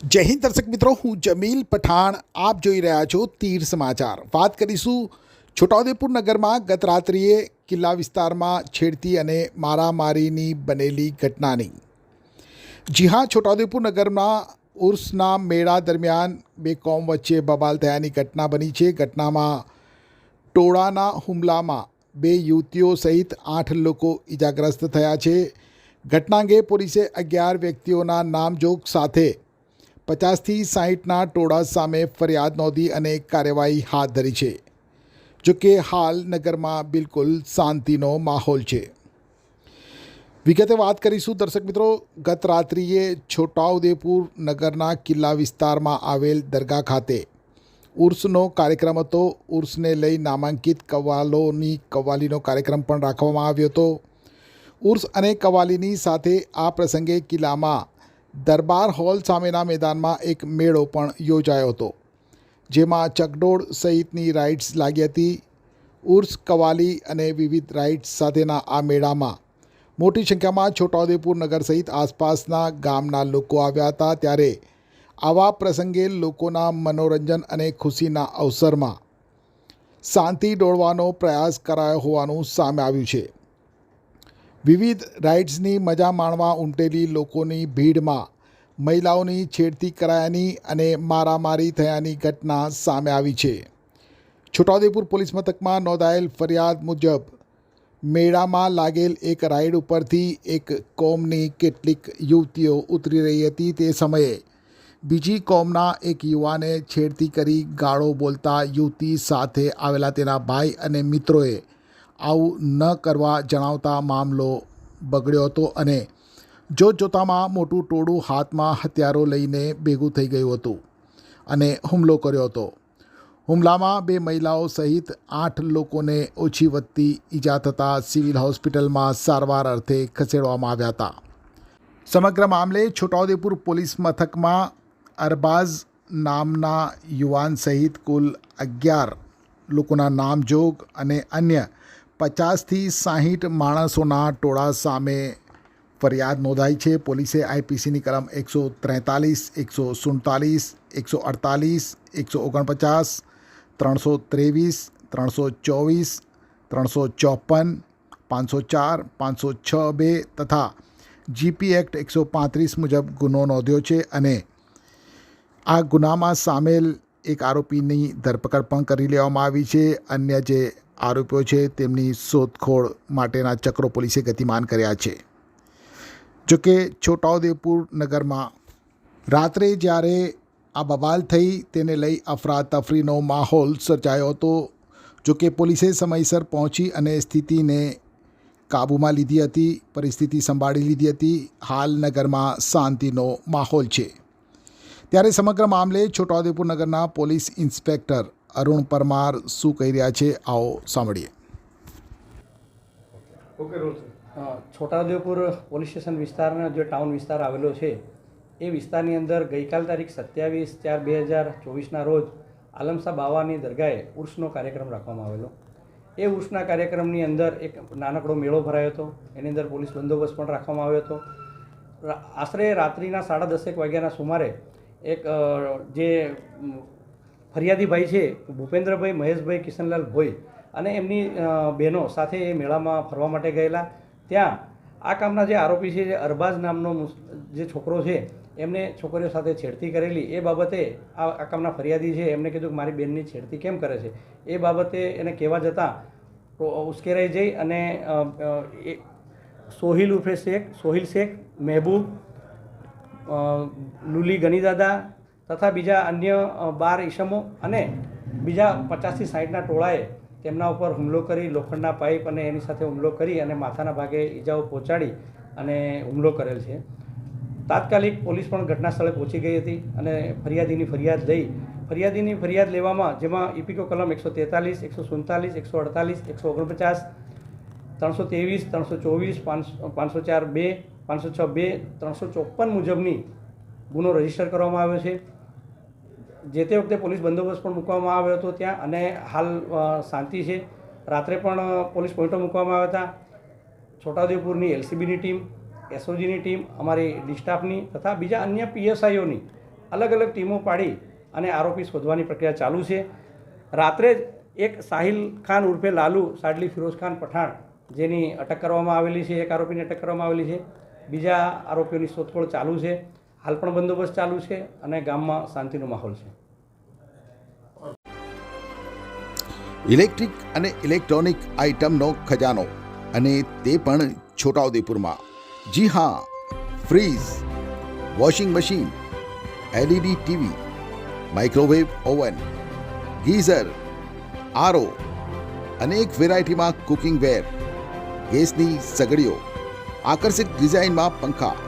જય હિન્દ દર્શક મિત્રો, હું જમીલ પઠાણ, આપ જોઈ રહ્યા છો તીર સમાચાર. વાત કરીશું છોટાઉદેપુર નગરમાં ગત રાત્રિએ કિલ્લા વિસ્તારમાં છેડતી અને મારામારીની બનેલી ઘટનાની. જી હા, છોટાઉદેપુર નગરમાં ઉર્સના મેળા દરમિયાન બે કોમ વચ્ચે બબાલ થયાની ઘટના બની છે. ઘટનામાં ટોળાના હુમલામાં બે યુવતીઓ સહિત આઠ લોકો ઇજાગ્રસ્ત થયા છે. ઘટના અંગે પોલીસે અગિયાર વ્યક્તિઓના નામજોગ સાથે પચાસથી સાહીઠના ટોળા સામે ફરિયાદ નોંધી અને કાર્યવાહી હાથ ધરી છે. જો કે હાલ નગરમાં બિલકુલ શાંતિનો માહોલ છે. વિગતે વાત કરીશું દર્શક મિત્રો, ગત રાત્રિએ છોટાઉદેપુર નગરના કિલ્લા વિસ્તારમાં આવેલ દરગાહ ખાતે ઉર્સનો કાર્યક્રમ હતો. ઉર્સને લઈ નામાંકિત કવાલોની કવાલીનો કાર્યક્રમ પણ રાખવામાં આવ્યો હતો. ઉર્સ અને કવાલીની સાથે આ પ્રસંગે કિલ્લામાં દરબાર હોલ સામેના મેદાનમાં એક મેળો પણ યોજાયો હતો, જેમાં ચકડોળ સહિતની રાઇડ્સ લાગી હતી. ઉર્સ, કવાલી અને વિવિધ રાઇડ્સ સાથેના આ મેળામાં મોટી સંખ્યામાં છોટાઉદેપુર નગર સહિત આસપાસના ગામના લોકો આવ્યા હતા. ત્યારે આવા પ્રસંગે લોકોના મનોરંજન અને ખુશીના અવસરમાં શાંતિ ડોળવાનો પ્રયાસ કરાયો હોવાનું સામે આવ્યું છે. વિવિધ રાઇડ્સની મજા માણવા ઉમટેલી લોકોની ભીડમાં મહિલાઓની છેડતી કરાયાની અને મારામારી થયાની ઘટના સામે આવી છે. છોટાઉદેપુર પોલીસ મથકમાં નોંધાયેલ ફરિયાદ મુજબ મેળામાં લાગેલ એક રાઇડ ઉપરથી એક કોમની કેટલીક યુવતીઓ ઉતરી રહી હતી તે સમયે. બીજી કોમના એક યુવાને છેડતી કરી ગાળો બોલતા યુવતી સાથે આવેલા તેના ભાઈ અને મિત્રોએ આવું ન કરવા જણાવતા મામલો બગડ્યો હતો અને જોત જોતામાં મોટું ટોળું હાથમાં હથિયારો લઈને ભેગું થઈ ગયું હતું અને હુમલો કર્યો હતો. હુમલામાં બે મહિલાઓ સહિત આઠ લોકોને ઓછી વધતી ઈજા થતાં સિવિલ હોસ્પિટલમાં સારવાર અર્થે ખસેડવામાં આવ્યા હતા. સમગ્ર મામલે છોટાઉદેપુર પોલીસ મથકમાં અરબાઝ નામના યુવાન સહિત કુલ અગિયાર લોકોના નામજોગ અને અન્ય પચાસથી સાહીઠ માણસોના ટોળા સામે ફરિયાદ નોંધાઈ છે. પોલીસે આઈપીસીની કલમ એકસો ત્રેતાલીસ, એકસો સુડતાલીસ, એકસો અડતાલીસ, એકસો ઓગણપચાસ, ત્રણસો ત્રેવીસ, ત્રણસો ચોવીસ, ત્રણસો ચોપન, પાંચસો ચાર, પાંચસો છ બે તથા જીપી એક્ટ એકસો પાંત્રીસ મુજબ ગુનો નોંધ્યો છે અને આ ગુનામાં સામેલ એક આરોપીની ધરપકડ પણ કરી લેવામાં આવી છે. અન્ય જે આરોપીઓ છે તેમની શોધખોળ માટેના ચક્રો પોલીસે ગતિમાન કર્યા છે. જોકે છોટાઉદેપુર નગરમાં રાત્રે જ્યારે આ બબાલ થઈ તેને લઈ અફરાતફરીનો માહોલ સર્જાયો હતો, જોકે પોલીસે સમયસર પહોંચી અને સ્થિતિને કાબૂમાં લીધી હતી, પરિસ્થિતિ સંભાળી લીધી હતી. હાલ નગરમાં શાંતિનો માહોલ છે. ત્યારે સમગ્ર મામલે છોટાઉદેપુર નગરના પોલીસ ઇન્સ્પેક્ટર અરુણ પરમાર શું કહી રહ્યા છે, આવો સાંભળીએ. Okay roll Chhota Udepur police station વિસ્તારનો જે ટાઉન વિસ્તાર આવેલો છે, એ વિસ્તારની અંદર ગઈકાલ તારીખ સત્યાવીસ ચાર બે હજાર ચોવીસના રોજ આલમશા બાવાની દરગાહે ઉર્સનો કાર્યક્રમ રાખવામાં આવેલો. એ ઉર્સના કાર્યક્રમની અંદર એક નાનકડો મેળો ભરાયો હતો. એની અંદર પોલીસ બંદોબસ્ત પણ રાખવામાં આવ્યો હતો. આશરે રાત્રિના સાડા દસેક વાગ્યાના સુમારે એક જે ફરિયાદીભાઈ છે, ભૂપેન્દ્રભાઈ મહેશભાઈ કિશનલાલ ભોઈ અને એમની બહેનો સાથે એ મેળામાં ફરવા માટે ગયેલા. ત્યાં આ કામના જે આરોપી છે, જે અરબાઝ નામનો જે છોકરો છે, એમને છોકરીઓ સાથે છેડતી કરેલી. એ બાબતે આ આ કામના ફરિયાદી છે. એમને કીધું કે મારી બેનની છેડતી કેમ કરે છે? એ બાબતે એને કહેવા જતાં ઉશ્કેરાઈ જઈ અને એ સોહિલ ઉર્ફે શેખ, સોહિલ શેખ, મહેબૂબ લુલી ગનીદાદા તથા બીજા અન્ય બાર ઈસમો અને બીજા પચાસથી સાઠના ટોળાએ તેમના ઉપર હુમલો કરી લોખંડના પાઇપ અને એની સાથે હુમલો કરી અને માથાના ભાગે ઈજાઓ પહોંચાડી અને હુમલો કરેલ છે. તાત્કાલિક પોલીસ પણ ઘટના સ્થળે પહોંચી ગઈ હતી અને ફરિયાદીની ફરિયાદ લઈ ફરિયાદીની ફરિયાદ લેવામાં જેમાં ઇપિકો કલમ એકસો તેતાલીસ, એકસો સુડતાલીસ, એકસો અડતાલીસ, એકસો ઓગણપચાસ, ત્રણસો ત્રેવીસ, ત્રણસો ચોવીસ પાંચસો પાંચસો ચાર બે, પાંચસો છ બે, ત્રણસો ચોપન મુજબની ગુનો રજિસ્ટર કરવામાં આવ્યો છે. જે તે વખતે પોલીસ બંદોબસ્ત પણ મૂકવામાં આવ્યો હતો ત્યાં અને હાલ શાંતિ છે. રાત્રે પણ પોલીસ પોઈન્ટો મૂકવામાં આવ્યા હતા. છોટાઉદેપુરની એલસીબીની ટીમ, એસઓજીની ટીમ, અમારી ડિસ્ટાફની તથા બીજા અન્ય પીએસઆઈઓની અલગ અલગ ટીમો પાડી અને આરોપી શોધવાની પ્રક્રિયા ચાલુ છે. રાત્રે જ એક સાહિલ ખાન ઉર્ફે લાલુ સાડલી ફિરોઝ ખાન પઠાણ જેની અટક કરવામાં આવેલી છે, એક આરોપીની અટક કરવામાં આવેલી છે. બીજા આરોપીઓની શોધખોળ ચાલુ છે. હાલ પણ બંદોબસ્ત ચાલુ છે અને ગામમાં શાંતિનો માહોલ છે. ઇલેક્ટ્રિક અને ઇલેક્ટ્રોનિક આઇટમનો ખજાનો અને તે પણ છોટાઉદેપુરમાં. જી હા, fridge, washing machine, LED TV, microwave oven, geyser, RO અનેક વેરાયટીમાં કુકિંગ વેર, ગેસની સગડીઓ આકર્ષક ડિઝાઇનમાં પંખા